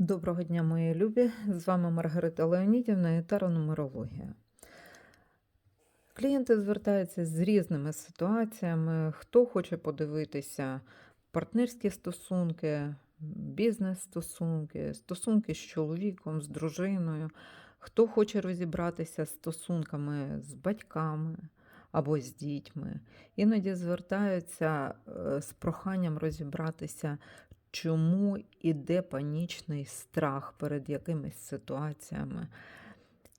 Доброго дня, мої любі! З вами Маргарита Леонідівна і таронумерологія. Клієнти звертаються з різними ситуаціями. Хто хоче подивитися партнерські стосунки, бізнес-стосунки, стосунки з чоловіком, з дружиною, хто хоче розібратися з стосунками з батьками або з дітьми. Іноді звертаються е, з проханням розібратися, чому іде панічний страх перед якимись ситуаціями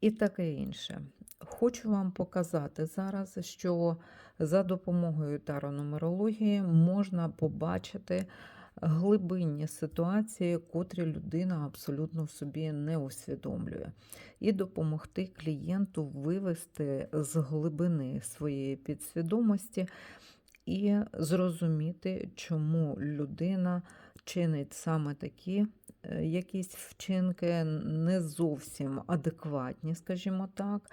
і таке інше. Хочу вам показати зараз, що за допомогою таронумерології можна побачити глибинні ситуації, котрі людина абсолютно собі не усвідомлює, і допомогти клієнту вивести з глибини своєї підсвідомості і зрозуміти, чому людина чинить саме такі е, якісь вчинки, не зовсім адекватні, скажімо так,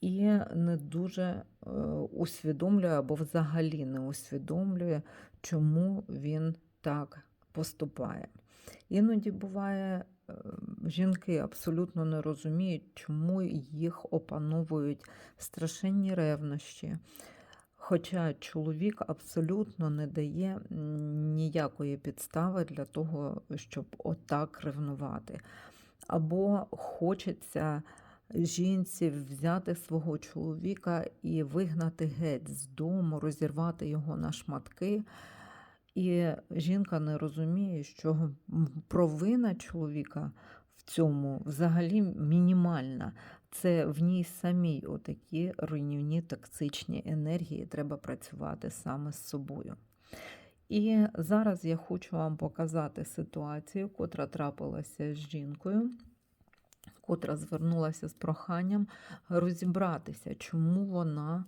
і не дуже е, усвідомлює або взагалі не усвідомлює, чому він так поступає. Іноді буває, е, жінки абсолютно не розуміють, чому їх опановують страшенні ревнощі. Хоча чоловік абсолютно не дає ніякої підстави для того, щоб отак ревнувати. Або хочеться жінці взяти свого чоловіка і вигнати геть з дому, розірвати його на шматки. І жінка не розуміє, що провина чоловіка в цьому взагалі мінімальна. Це в ній самій отакі руйнівні токсичні енергії треба працювати саме з собою. І зараз я хочу вам показати ситуацію, котра трапилася з жінкою, котра звернулася з проханням розібратися, чому вона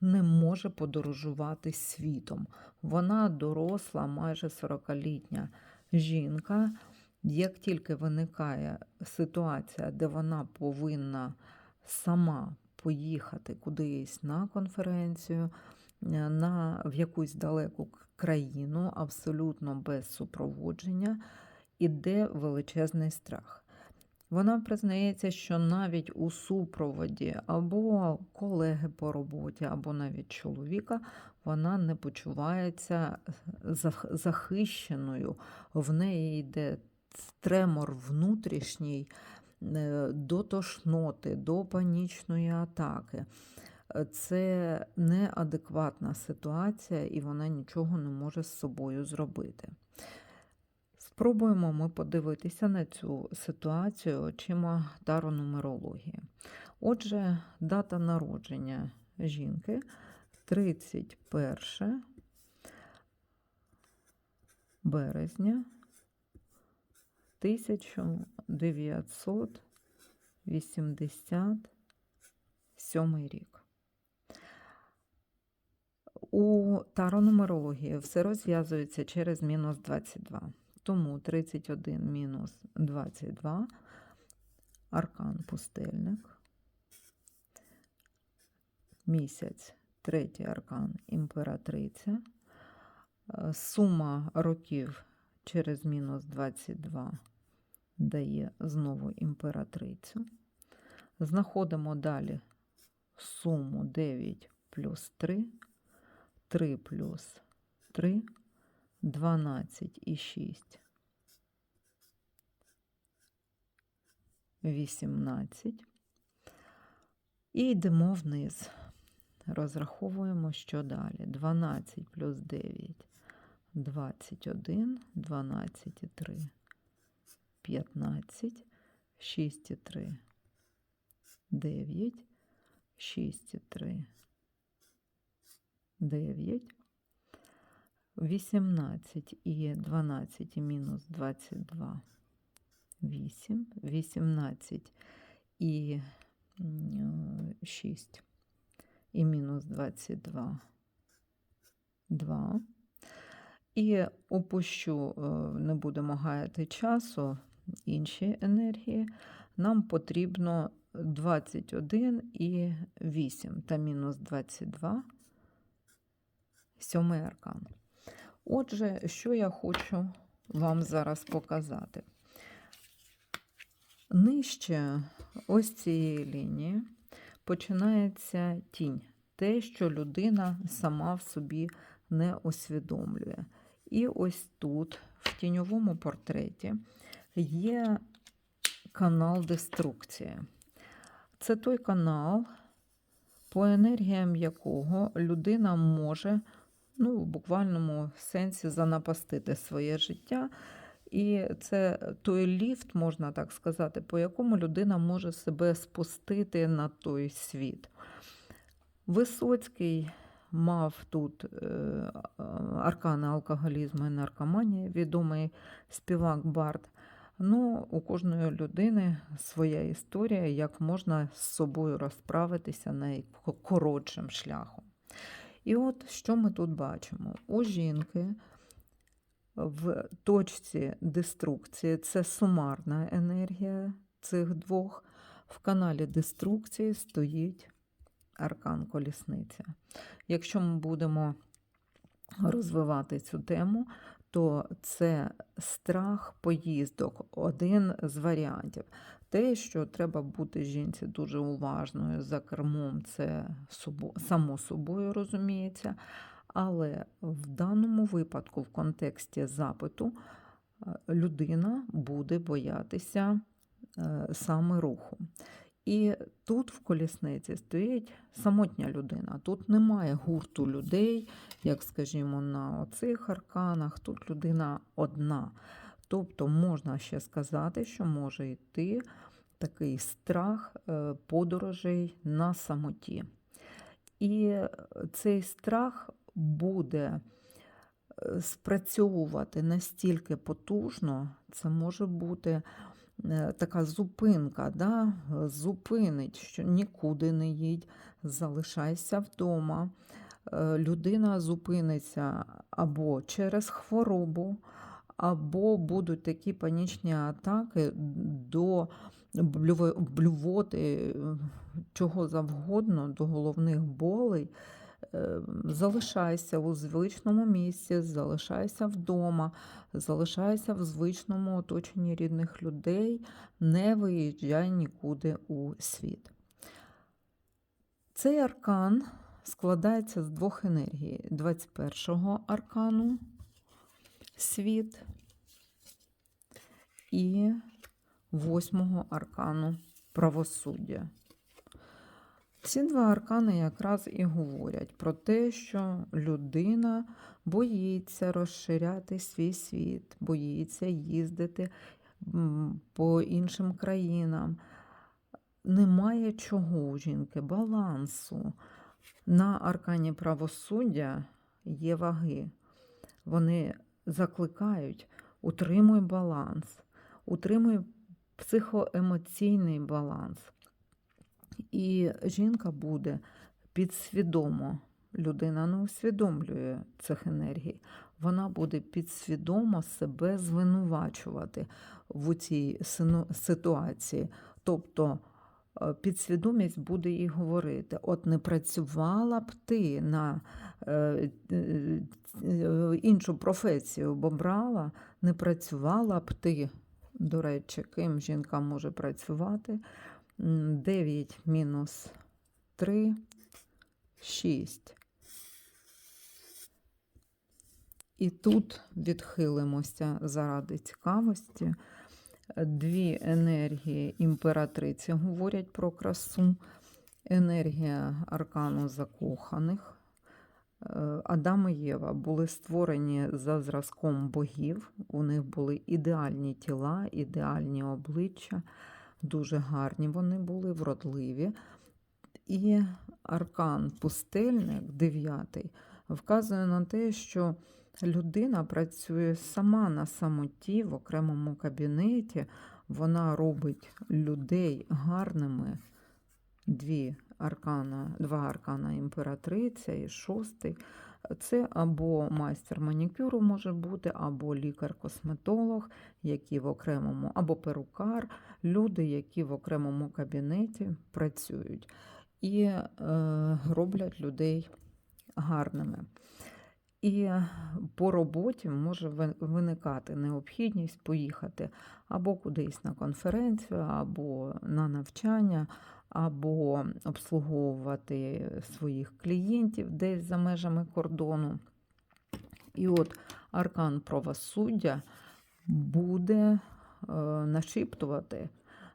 не може подорожувати світом. Вона доросла, майже 40-літня жінка. Як тільки виникає ситуація, де вона повинна сама поїхати кудись на конференцію, на, в якусь далеку країну, абсолютно без супроводження, іде величезний страх. Вона признається, що навіть у супроводі або колеги по роботі, або навіть чоловіка, вона не почувається захищеною, в неї йде тремор внутрішній е, до тошноти, до панічної атаки. Це неадекватна ситуація, і вона нічого не може з собою зробити. Спробуємо ми подивитися на цю ситуацію очима таронумерології. Отже, дата народження жінки 31 березня 1987 рік. У таронумерології все розв'язується через мінус 22. Тому 31 мінус 22, аркан пустельник, місяць, третій аркан імператриця, сума років через мінус 22 дає знову імператрицю. Знаходимо далі суму 9 плюс 3, 3 плюс 3, 12 і 6, 18. І йдемо вниз. Розраховуємо, що далі. 12 плюс 9 21, 12 і 3, 15, 6 і 3, 9, 6 і 3, 9, 18 і 12 і мінус 22, 8, 18 і 6 і мінус 22, 2. І опущу, е, не будемо гаяти часу, інші енергії. Нам потрібно 21 і 8 та мінус 22, сьомий аркан. Отже, що я хочу вам зараз показати. Нижче ось цієї лінії починається тінь, те, що людина сама в собі не усвідомлює. І ось тут, в тіньовому портреті, є канал деструкції. Це той канал, по енергіям якого людина може ну, в буквальному сенсі занапастити своє життя. І це той ліфт, можна так сказати, по якому людина може себе спустити на той світ. Висоцький мав тут е, аркани алкоголізму і наркоманії, відомий співак Барт. Ну, у кожної людини своя історія, як можна з собою розправитися найкоротшим шляхом. І от що ми тут бачимо? У жінки в точці деструкції це сумарна енергія цих двох. В каналі деструкції стоїть аркан колісниця. Якщо ми будемо розвивати цю тему, то це страх поїздок, один з варіантів. Те, що треба бути жінці дуже уважною за кермом, це само собою розуміється. Але в даному випадку, в контексті запиту, е, людина буде боятися е, саме руху. І тут в колісниці стоїть самотня людина. Тут немає гурту людей, як, скажімо, на оцих арканах, тут людина одна. Тобто можна ще сказати, що може йти такий страх е, подорожей на самоті. І цей страх буде е, спрацьовувати настільки потужно, це може бути така зупинка, да? зупинить, що нікуди не їдь, залишайся вдома. Е, людина зупиниться або через хворобу, або будуть такі панічні атаки до блювоти, чого завгодно, до головних болей. Ем, залишайся у звичному місці, залишайся вдома, залишайся в звичному оточенні рідних людей, не виїжджай нікуди у світ. Цей аркан складається з двох енергій: 21-го аркану світ і 8-го аркану правосуддя. Ці два аркани якраз і говорять про те, що людина боїться розширяти свій світ, боїться їздити по іншим країнам. Немає чого у жінки, балансу. На аркані правосуддя є ваги. Вони закликають, утримуй баланс, утримуй психоемоційний баланс. І жінка буде підсвідомо, людина не усвідомлює цих енергій, вона буде підсвідомо себе звинувачувати в цій ситуації. Тобто е, підсвідомість буде їй говорити: от не працювала б ти на е, е, іншу професію, бо брала, не працювала б ти. До речі, ким жінка може працювати. 9 мінус 3, 6. І тут відхилимося заради цікавості. Дві енергії імператриці говорять про красу, енергія аркану закоханих. Е, Адам і Єва були створені за зразком богів, у них були ідеальні тіла, ідеальні обличчя. Дуже гарні вони були, вродливі. І аркан пустельник, дев'ятий, вказує на те, що людина працює сама на самоті в окремому кабінеті, вона робить людей гарними. Дві аркана, Два аркана імператриця і шостий. Це або майстер манікюру може бути, або лікар-косметолог, які в окремому, або перукар, люди, які в окремому кабінеті працюють і е, роблять людей гарними. І по роботі може виникати необхідність поїхати або кудись на конференцію, або на навчання, або обслуговувати своїх клієнтів десь за межами кордону. І от аркан правосуддя буде е, нашіптувати.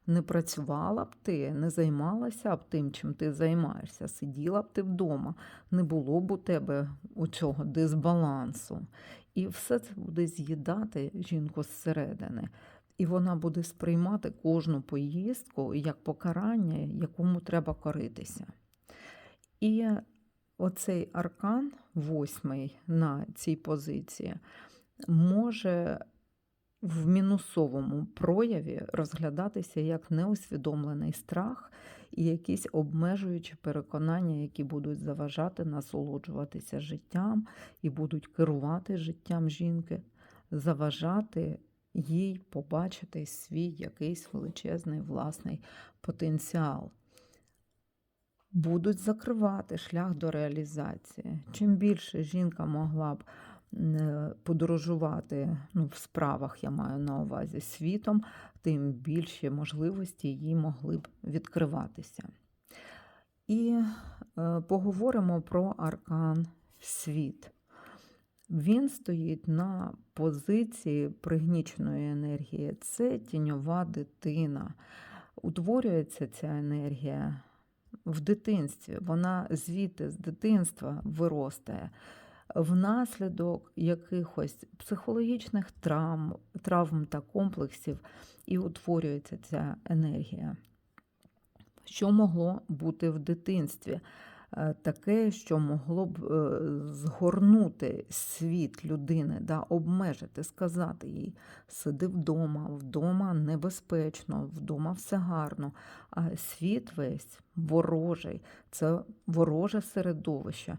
Не працювала б ти, не займалася б тим, чим ти займаєшся, сиділа б ти вдома, не було б у тебе цього дисбалансу. І все це буде з'їдати жінку зсередини. І вона буде сприймати кожну поїздку як покарання, якому треба коритися. І оцей аркан, восьмий на цій позиції, може в мінусовому прояві розглядатися як неусвідомлений страх і якісь обмежуючі переконання, які будуть заважати насолоджуватися життям і будуть керувати життям жінки, заважати їй побачити свій якийсь величезний власний потенціал. Будуть закривати шлях до реалізації. Чим більше жінка могла б е, подорожувати ну, в справах, я маю на увазі світом, тим більші можливості їй могли б відкриватися. І е, поговоримо про аркан світ. Він стоїть на позиції пригніченої енергії. Це тіньова дитина. Утворюється ця енергія в дитинстві. Вона звідти з дитинства виростає внаслідок якихось психологічних травм, травм та комплексів і утворюється ця енергія. Що могло бути в дитинстві? Е, Таке, що могло б е, згорнути світ людини, да, обмежити, сказати їй, сиди вдома, вдома небезпечно, вдома все гарно. А світ весь ворожий, це вороже середовище.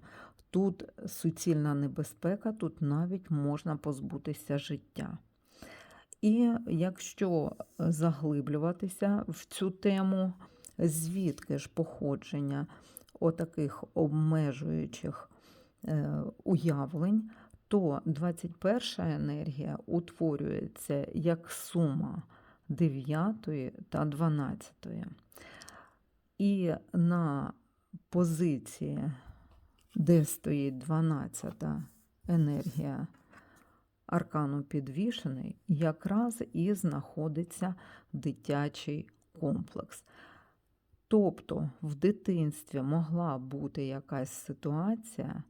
Тут суцільна небезпека, тут навіть можна позбутися життя. І якщо заглиблюватися в цю тему, звідки ж походження отаких обмежуючих е, уявлень, то 21 енергія утворюється як сума 9 та 12. І на позиції, де стоїть 12 енергія аркану підвішений, якраз і знаходиться дитячий комплекс. Тобто в дитинстві могла бути якась ситуація,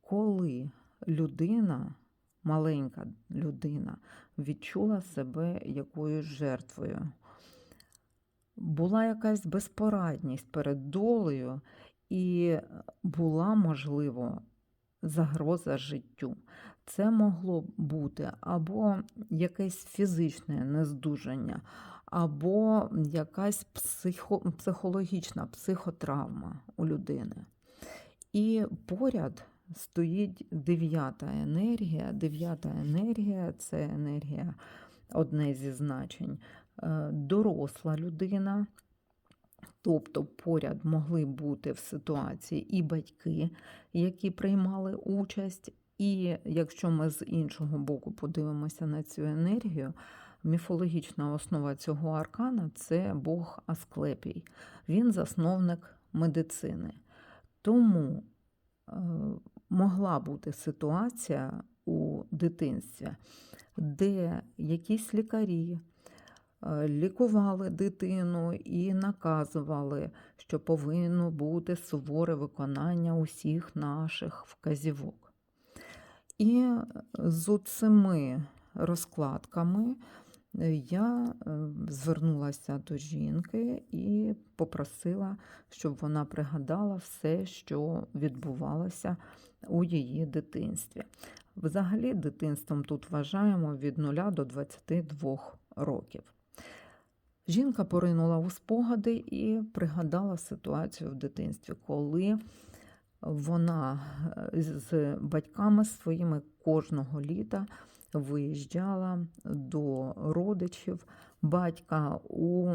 коли людина, маленька людина, відчула себе якоюсь жертвою. Була якась безпорадність перед долею, і була, можливо, загроза життю. Це могло бути або якесь фізичне нездужання, або якась психо, психологічна психотравма у людини. І поряд стоїть дев'ята енергія. Дев'ята енергія це енергія, одне зі значень, е, доросла людина. Тобто поряд могли бути в ситуації і батьки, які приймали участь, і якщо ми з іншого боку подивимося на цю енергію, міфологічна основа цього аркана це Бог Асклепій. Він засновник медицини. Тому е, могла бути ситуація у дитинстві, де якісь лікарі е, лікували дитину і наказували, що повинно бути суворе виконання усіх наших вказівок. І з цими розкладками я е, звернулася до жінки і попросила, щоб вона пригадала все, що відбувалося у її дитинстві. Взагалі, дитинством тут вважаємо від 0 до 22 років. Жінка поринула у спогади і пригадала ситуацію в дитинстві, коли вона е, з батьками своїми кожного літа виїжджала до родичів батька у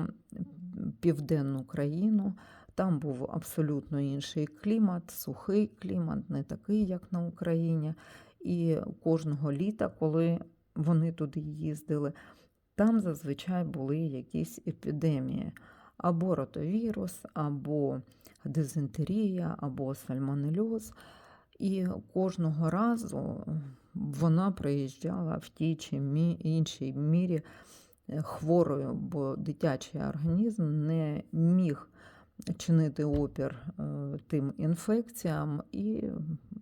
південну країну. Там був абсолютно інший клімат, сухий клімат, не такий, як на Україні. І кожного літа, коли вони туди їздили, там зазвичай були якісь епідемії. Або ротовірус, або дизентерія, або сальмонельоз. І кожного разу вона приїжджала в тій чи іншій мірі е, хворою, бо дитячий організм не міг чинити опір е, тим інфекціям і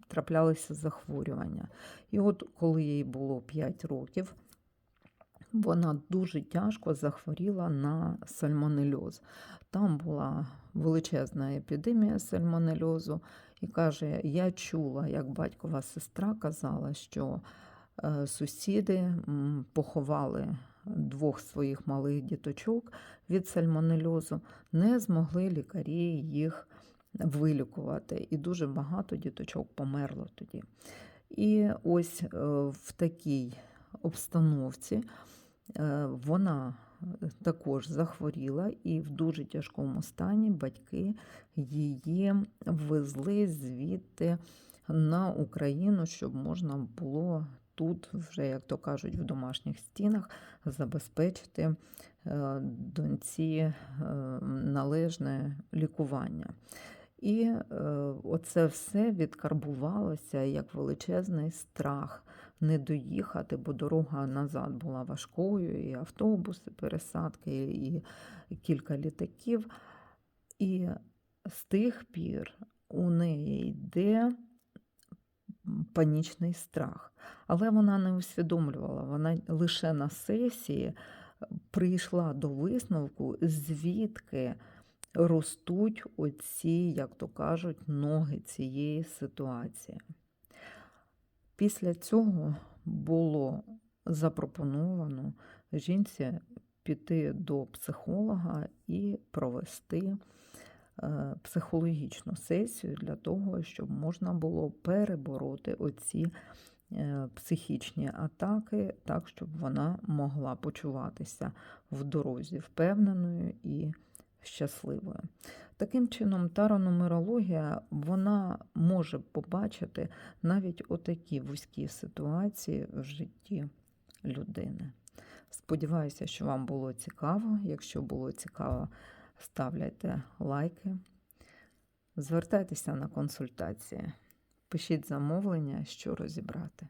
траплялися захворювання. І от коли їй було 5 років, вона дуже тяжко захворіла на сальмонельоз. Там була величезна епідемія сальмонельозу, і каже: Я чула, як батькова сестра казала, що е, сусіди поховали двох своїх малих діточок від сальмонельозу, не змогли лікарі їх вилікувати. І дуже багато діточок померло тоді. І ось е, в такій обстановці вона також захворіла, і в дуже тяжкому стані батьки її везли звідти на Україну, щоб можна було тут, вже, як то кажуть, в домашніх стінах забезпечити е, доньці е, належне лікування. І е, оце все відкарбувалося як величезний страх не доїхати, бо дорога назад була важкою, і автобуси, пересадки, і кілька літаків. І з тих пір у неї йде панічний страх. Але вона не усвідомлювала, вона лише на сесії прийшла до висновку, звідки ростуть оці, як то кажуть, ноги цієї ситуації. Після цього було запропоновано жінці піти до психолога і провести е, психологічну сесію для того, щоб можна було перебороти оці е, психічні атаки, так, щоб вона могла почуватися в дорозі впевненою і щасливою. Таким чином, таронумерологія вона може побачити навіть отакі вузькі ситуації в житті людини. Сподіваюся, що вам було цікаво. Якщо було цікаво, ставляйте лайки, звертайтеся на консультації, пишіть замовлення, що розібрати.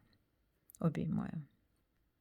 Обіймаю.